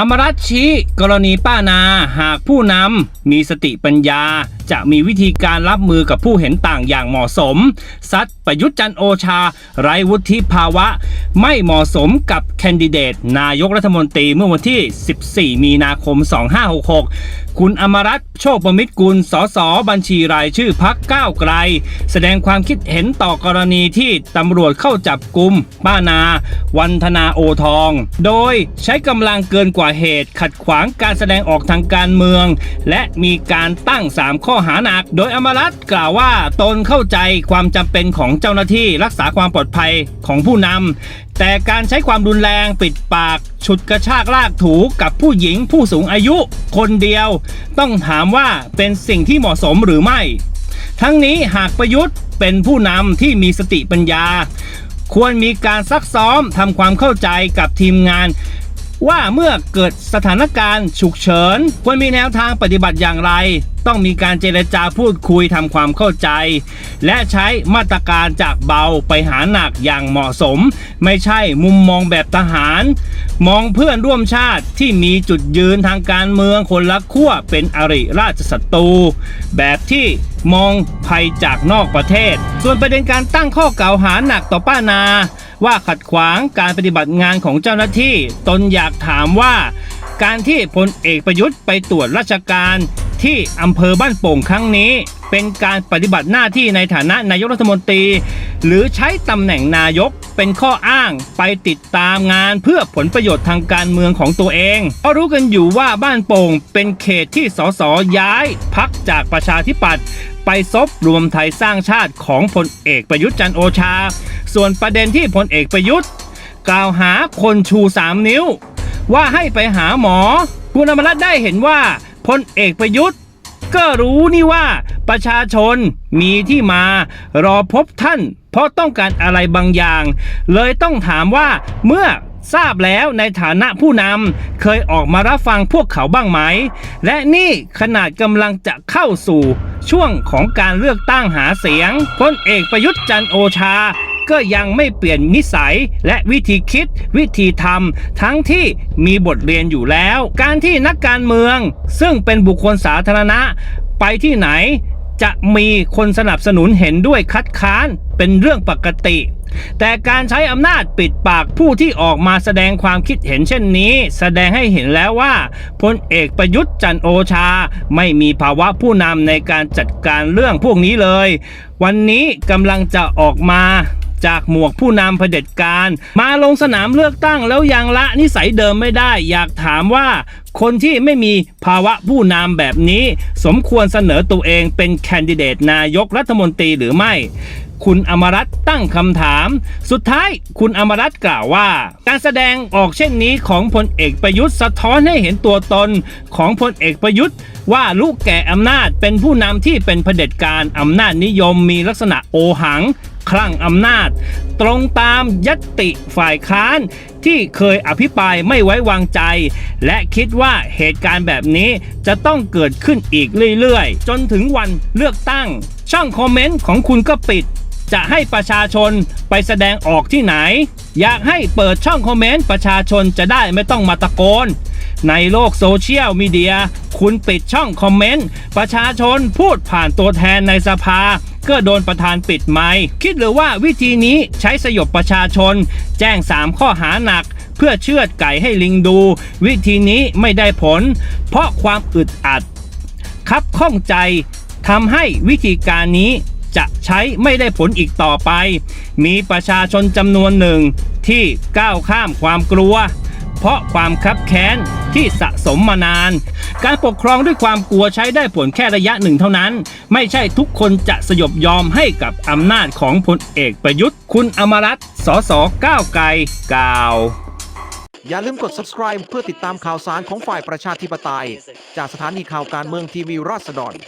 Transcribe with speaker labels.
Speaker 1: อมรัตชี้ กรณีป้านาหากผู้นำมีสติปัญญา จะมีวิธีการรับมือกับผู้เห็นต่างอย่างเหมาะสม ซัดประยุทธ์จันโอชา ไร้วุฒิภาวะ ไม่เหมาะสมกับแคนดิเดต นายกรัฐมนตรีเมื่อวันที่ 14 มีนาคม 2566 คุณอมรัตโชคประมิตรกุลสสบัญชีรายชื่อพักก้าวไกล แสดงความคิดเห็นต่อกรณีที่ตำรวจเข้าจับกลุ่มป้านา วันธนาโอทอง โดยใช้กำลังเกินกว่าเหตุขัดขวางการแสดงออกทางการเมือง และมีการตั้ง 3 ข้อหาหนัก โดยอมรัตกล่าวว่าตนเข้าใจความจำเป็นของเจ้าหน้าที่รักษาความปลอดภัยของผู้นำแต่การใช้ความรุนแรงปิดปากฉุดกระชากลากถูกับผู้หญิงผู้สูงอายุ คนเดียว ต้องถามว่าเป็นสิ่งที่เหมาะสมหรือไม่ ทั้งนี้หากประยุทธ์เป็นผู้นำที่มีสติปัญญา ควรมีการซักซ้อมทำความเข้าใจกับทีมงาน ว่าเมื่อเกิดสถานการณ์ฉุกเฉินควรมีแนวทางปฏิบัติอย่างไร ต้องมีการเจรจาพูดคุยทำความเข้าใจ และใช้มาตรการจากเบาไปหาหนักอย่างเหมาะสม ไม่ใช่มุมมองแบบทหาร มองเพื่อนร่วมชาติที่มีจุดยืนทางการเมืองคนละขั้วเป็นอริราชศัตรูแบบที่มองภัยจากนอกประเทศ ส่วนประเด็นการตั้งข้อกล่าวหาหนักต่อป้านา ว่าขัดขวางการปฏิบัติงานของเจ้าหน้าที่ ตนอยากถามว่า การที่พลเอกประยุทธ์ไปตรวจราชการ ที่อำเภอบ้านโป่งครั้งนี้ เป็นการปฏิบัติหน้าที่ในฐานะนายกรัฐมนตรี หรือใช้ตำแหน่งนายกเป็นข้ออ้างไปติดตามงานเพื่อผลประโยชน์ทางการเมืองของตัวเองเพราะรู้กันอยู่ว่าบ้านโป่งเป็นเขตที่สสย้ายพักจากประชาธิปัตย์ไปซบรวมไทยสร้างชาติของพลเอกประยุทธ์จันโอชา ส่วนประเด็นที่พลเอกประยุทธ์ กล่าวหาคนชู 3 นิ้ว ว่าให้ไปหาหมอคุณอมรรัตได้เห็นว่า พลเอกประยุทธ์ ก็รู้นี่ว่าประชาชนมีที่มารอพบท่าน เพราะต้องการอะไรบางอย่าง เลยต้องถามว่าเมื่อทราบแล้วในฐานะผู้นำเคยออกมารับฟังพวกเขาบ้างไหม และนี่ขนาดกำลังจะเข้าสู่ช่วงของการเลือกตั้งหาเสียงพลเอกประยุทธ์จันโอชา ก็ยังไม่เปลี่ยนนิสัยและวิธีคิดวิธีทำทั้งที่มีบทเรียนอยู่แล้ว การที่นักการเมือง ซึ่งเป็นบุคคลสาธารณะ ไปที่ไหนจะมีคนสนับสนุนเห็นด้วยคัดค้านเป็นเรื่องปกติ แต่การใช้อำนาจปิดปากผู้ที่ออกมาแสดงความคิดเห็นเช่นนี้ แสดงให้เห็นแล้วว่าพลเอกประยุทธ์จันโอชา ไม่มีภาวะผู้นำในการจัดการเรื่องพวกนี้เลย วันนี้กำลังจะออกมา จากหมวกผู้นำเผด็จการ มาลงสนามเลือกตั้งแล้วยังละนิสัยเดิมไม่ได้ อยากถามว่า คนที่ไม่มีภาวะผู้นำแบบนี้ สมควรเสนอตัวเองเป็นแคนดิเดตนายกรัฐมนตรีหรือไม่คุณอมรัตตั้งคำถาม สุดท้ายคุณอมรัตกล่าวว่า การแสดงออกเช่นนี้ของพลเอกประยุทธ์สะท้อนให้เห็นตัวตนของพลเอกประยุทธ์ ว่าลูกแก่อำนาจเป็นผู้นำที่เป็นเผด็จการอำนาจนิยมมีลักษณะโอหัง คลั่งอำนาจ ตรงตามยตติฝ่ายค้านที่เคยอภิปรายไม่ไว้วางใจ และคิดว่าเหตุการณ์แบบนี้จะต้องเกิดขึ้นอีกเรื่อยๆ จนถึงวันเลือกตั้ง ช่องคอมเมนต์ของคุณก็ปิด จะให้ประชาชนไปแสดงออกที่ไหน อยากให้เปิดช่องคอมเมนต์ประชาชนจะได้ไม่ต้องมาตะโกน ในโลกโซเชียลมีเดีย คุณปิดช่องคอมเมนต์ ประชาชนพูดผ่านตัวแทนในสภา ก็โดนประธานปิดไมค์คิดหรือว่าวิธีนี้ใช้สยบประชาชน แจ้ง 3 ข้อหาหนักเพื่อเชือดไก่ให้ลิงดู วิธีนี้ไม่ได้ผล เพราะความอึดอัด คับข้องใจทำให้วิธีการนี้จะใช้ไม่ได้ผลอีกต่อไป มีประชาชนจำนวนหนึ่งที่ก้าวข้ามความกลัว เพราะความคับแค้นที่สะสมมานาน การปกครองด้วยความกลัวใช้ได้ผลแค่ระยะหนึ่งเท่านั้น ไม่ใช่ทุกคนจะสยบยอมให้กับอำนาจของพลเอกประยุทธ์ คุณอมรัตน์สสก้าวไกลกล่าว
Speaker 2: อย่าลืมกด subscribe เพื่อติดตามข่าวสารของฝ่ายประชาธิปไตย จากสถานีข่าวการเมืองทีวีราษฎร